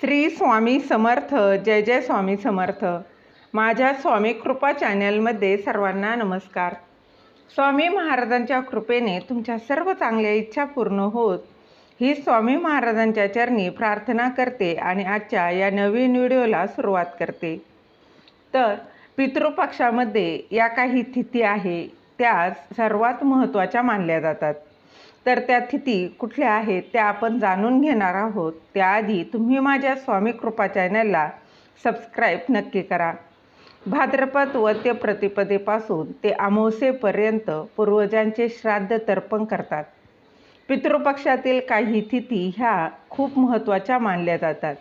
श्री स्वामी समर्थ जय जय स्वामी समर्थ. माझ्या स्वामी कृपा चॅनलमध्ये सर्वांना नमस्कार. स्वामी महाराजांच्या कृपेने तुमच्या सर्व चांगल्या इच्छा पूर्ण होत ही स्वामी महाराजांच्या चरणी प्रार्थना करते आणि आजच्या या नवीन व्हिडिओला सुरुवात करते. तर पितृपक्षामध्ये या काही तिथी आहे त्या सर्वात महत्त्वाच्या मानल्या जातात. तर त्या तिथी कुठल्या आहेत त्या आपण जाणून घेणार आहोत. त्याआधी तुम्ही माझ्या स्वामी कृपा चॅनलला सबस्क्राईब नक्की करा. भाद्रपद वद्य प्रतिपदेपासून ते अमावसेपर्यंत पूर्वजांचे श्राद्ध तर्पण करतात. पितृपक्षातील काही तिथी ह्या खूप महत्त्वाच्या मानल्या जातात.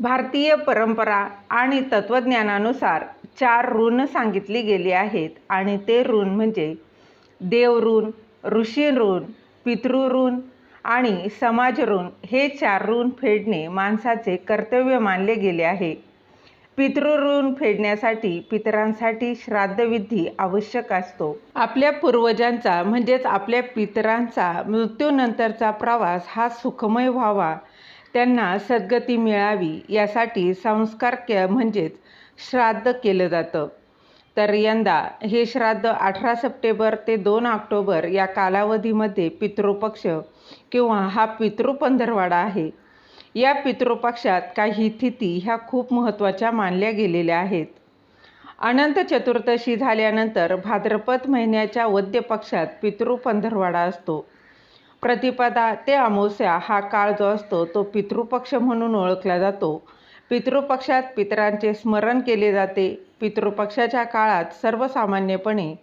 भारतीय परंपरा आणि तत्त्वज्ञानानुसार चार ऋण सांगितली गेली आहेत आणि ते ऋण म्हणजे देव ऋण ऋषी ऋण पितृऋण आणि समाजऋण हे चार ऋण फेडणे माणसाचे कर्तव्य मानले गेले आहे. पितृऋण फेडण्यासाठी पितरांसाठी श्राद्धविधी आवश्यक असतो. आपल्या पूर्वजांचा म्हणजेच आपल्या पितरांचा मृत्यूनंतरचा प्रवास हा सुखमय व्हावा. त्यांना सद्गती मिळावी यासाठी संस्कार के म्हणजेच श्राद्ध केलं जातं. तर यंदा हे श्राद्ध अठरा सप्टेंबर ते दोन ऑक्टोबर या कालावधीमध्ये पितृपक्ष किंवा हा पितृपंधरवाडा आहे. या पितृपक्षात काही तिथी ह्या खूप महत्त्वाच्या मानल्या गेलेल्या आहेत. अनंत चतुर्दशी झाल्यानंतर भाद्रपद महिन्याच्या वद्य पक्षात पितृपंधरवाडा असतो. प्रतिपदा ते अमावस्या हा काळ जो असतो तो पितृपक्ष म्हणून ओळखला जातो. पितृपक्षात पितरांचे स्मरण केले जाते. पितृपक्षाच्या काळात सर्वसामान्यपणे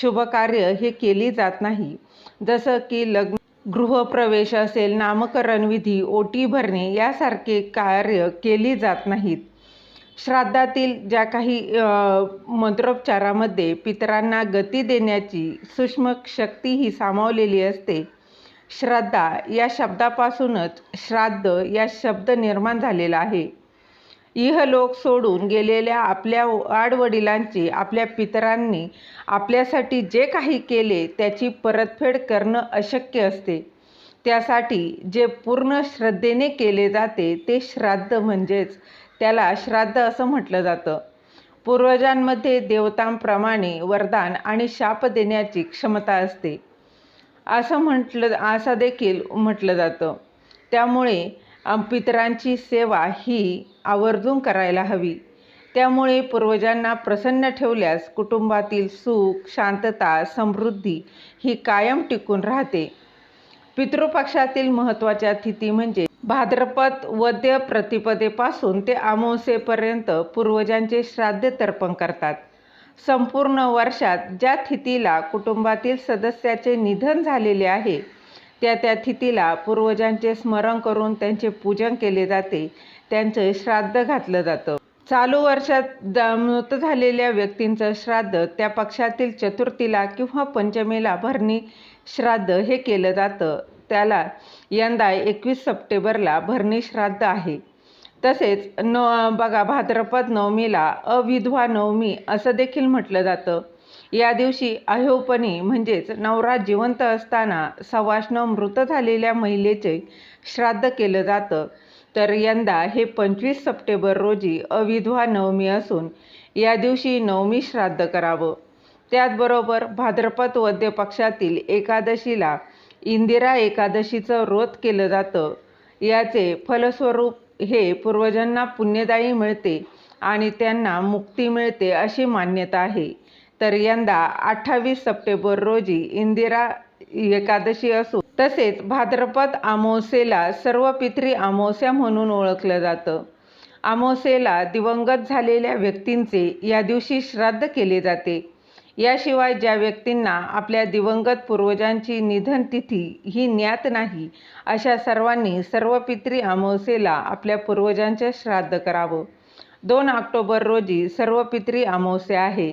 शुभकार्य हे केली जात नाही. जसं की लग्न गृहप्रवेश असेल नामकरण विधी ओटी भरणे यासारखे कार्य केली जात नाहीत. श्राद्धातील ज्या काही मंत्रोपचारामध्ये पितरांना गती देण्याची सूक्ष्म शक्ती ही सामावलेली असते. श्रद्धा या शब्दापासूनच श्राद्ध या शब्द निर्माण झालेला आहे. इहलोक सोडून गेलेल्या आपल्या आडवडिलांची आपल्या पितरांनी आपल्यासाठी जे काही केले त्याची परतफेड करणं अशक्य असते. त्यासाठी जे पूर्ण श्रद्धेने केले जाते ते श्राद्ध म्हणजेच त्याला श्राद्ध असं म्हटलं जातं. पूर्वजांमध्ये देवतांप्रमाणे वरदान आणि शाप देण्याची क्षमता असते. असं म्हटलं असं देखील म्हटलं जातं. त्यामुळे पितरांची सेवा ही आवर्जून करायला हवी. त्यामुळे पूर्वजांना प्रसन्न ठेवल्यास कुटुंबातील सुख शांतता समृद्धी ही कायम टिकून राहते. पितृपक्षातील महत्त्वाच्या तिथी म्हणजे भाद्रपद वद्य प्रतिपदेपासून ते अमावस्येपर्यंत पूर्वजांचे श्राद्ध तर्पण करतात. संपूर्ण वर्षात ज्या तिथीला कुटुंबातील सदस्याचे निधन झालेले आहे त्या त्या तिथीला पूर्वजांचे स्मरण करून त्यांचे पूजन केले जाते. त्यांचं श्राद्ध घातलं जातं. चालू वर्षात मृत झालेल्या व्यक्तींचं श्राद्ध त्या पक्षातील चतुर्थीला किंवा पंचमीला भरणी श्राद्ध हे केलं जातं. त्याला यंदा एकवीस सप्टेंबरला भरणी श्राद्ध आहे. तसेच न बघा भाद्रपद नवमीला अविधवा नवमी असं देखील म्हटलं जातं. या दिवशी अहोपणी म्हणजेच नवरा जिवंत असताना सवाष्ण मृत झालेल्या महिलेचे श्राद्ध केलं जातं. तर यंदा हे पंचवीस सप्टेंबर रोजी अविधवा नवमी असून या दिवशी नवमी श्राद्ध करावं. त्याचबरोबर भाद्रपद वद्य पक्षातील एकादशीला इंदिरा एकादशीचं व्रत केलं जातं. याचे फलस्वरूप हे पूर्वजांना पुण्यदायी मिळते आणि त्यांना मुक्ती मिळते अशी मान्यता आहे. तर यंदा अठ्ठावीस सप्टेंबर रोजी इंदिरा एकादशी असून तसेच भाद्रपद अमावस्येला सर्व पित्री अमावस्या म्हणून ओळखलं जातं. अमावस्येला दिवंगत झालेल्या व्यक्तींचे या दिवशी श्राद्ध केले जाते. याशिवाय ज्या व्यक्तींना आपल्या दिवंगत पूर्वजांची निधन तिथी ही ज्ञात नाही अशा सर्वांनी सर्व पित्री अमावस्येला आपल्या पूर्वजांचे श्राद्ध करावं. दोन ऑक्टोबर रोजी सर्व पित्री अमावस्या आहे.